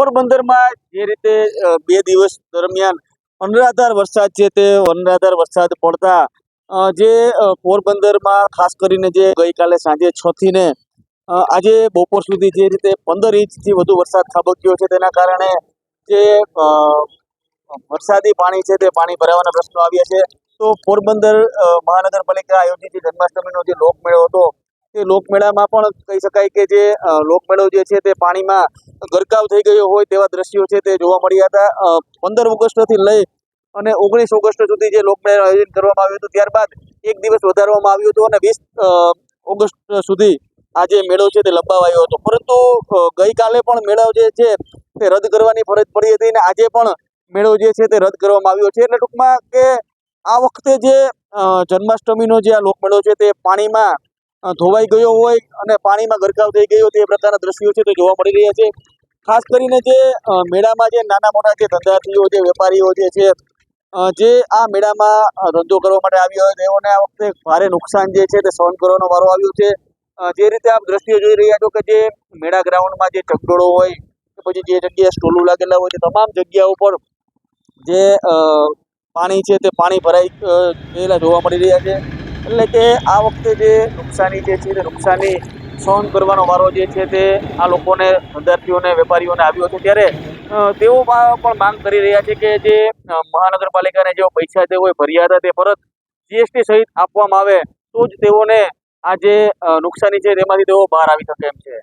પોરબંદરમાં જે રીતે બે દિવસ દરમિયાન અનરાધાર વરસાદ છે તે અનરાધાર વરસાદ પડતા જે પોરબંદરમાં ખાસ કરીને જે ગઈકાલે સાંજે છ થી ને આજે બપોર સુધી જે રીતે પંદર ઇંચથી વધુ વરસાદ ખાબક્યો છે તેના કારણે જે વરસાદી પાણી છે તે પાણી ભરાવાના પ્રશ્નો આવ્યા છે. તો પોરબંદર મહાનગરપાલિકા આયોજિત જન્માષ્ટમીનો જે લોકમેળો હતો, તે લોકમેળામાં પણ કહી શકાય કે જે લોકમેળો જે છે તે પાણીમાં ગરકાવ થઈ ગયો હોય તેવા દ્રશ્યો છે તે જોવા મળ્યા હતા. પંદર ઓગસ્ટથી લઈ અને ઓગણીસ ઓગસ્ટ સુધી જે લોકમેળાનું આયોજન કરવામાં આવ્યું હતું, ત્યારબાદ એક દિવસ વધારવામાં આવ્યું હતું અને વીસ ઓગસ્ટ સુધી આ જે મેળો છે તે લંબાવાયો હતો. પરંતુ ગઈકાલે પણ મેળો જે છે તે રદ કરવાની ફરજ પડી હતી અને આજે પણ મેળો જે છે તે રદ કરવામાં આવ્યો છે. એટલે ટૂંકમાં કે આ વખતે જે જન્માષ્ટમીનો જે આ લોકમેળો છે તે પાણીમાં ધોવાઈ ગયો હોય અને પાણીમાં ગરકાવ થઈ ગયો તે પ્રકારના દ્રશ્યો છે તે જોવા મળી રહ્યા છે. ખાસ કરીને જે મેળામાં જે નાના મોટા જે ધંધાર્થીઓ જે વેપારીઓ જે છે જે આ મેળામાં ધંધો કરવા માટે આવ્યો હોય તેઓને આ વખતે ભારે નુકસાન જે છે તે સહન કરવાનો વારો આવ્યો છે. જે રીતે આપ દ્રશ્યો જોઈ રહ્યા છો કે જે મેળા ગ્રાઉન્ડમાં જે ચકડોળો હોય કે પછી જે જગ્યાએ સ્ટોલો લાગેલા હોય છે તમામ જગ્યાઓ પર જે પાણી છે તે પાણી ભરાઈ ગયેલા જોવા મળી રહ્યા છે. એટલે કે આ વખતે જે નુકસાની જે છે તે નુકસાની સહન કરવાનો વારો જે છે તે આ લોકોને ધંધાર્થીઓને વેપારીઓને આવ્યો છે ત્યારે તેઓ પણ માંગ કરી રહ્યા છે કે જે મહાનગરપાલિકાને જે પૈસા તેઓએ ભર્યા હતા તે પરત જીએસટી સહિત આપવામાં આવે, તો જ તેઓને આ જે નુકસાની છે તેમાંથી તેઓ બહાર આવી શકે એમ છે.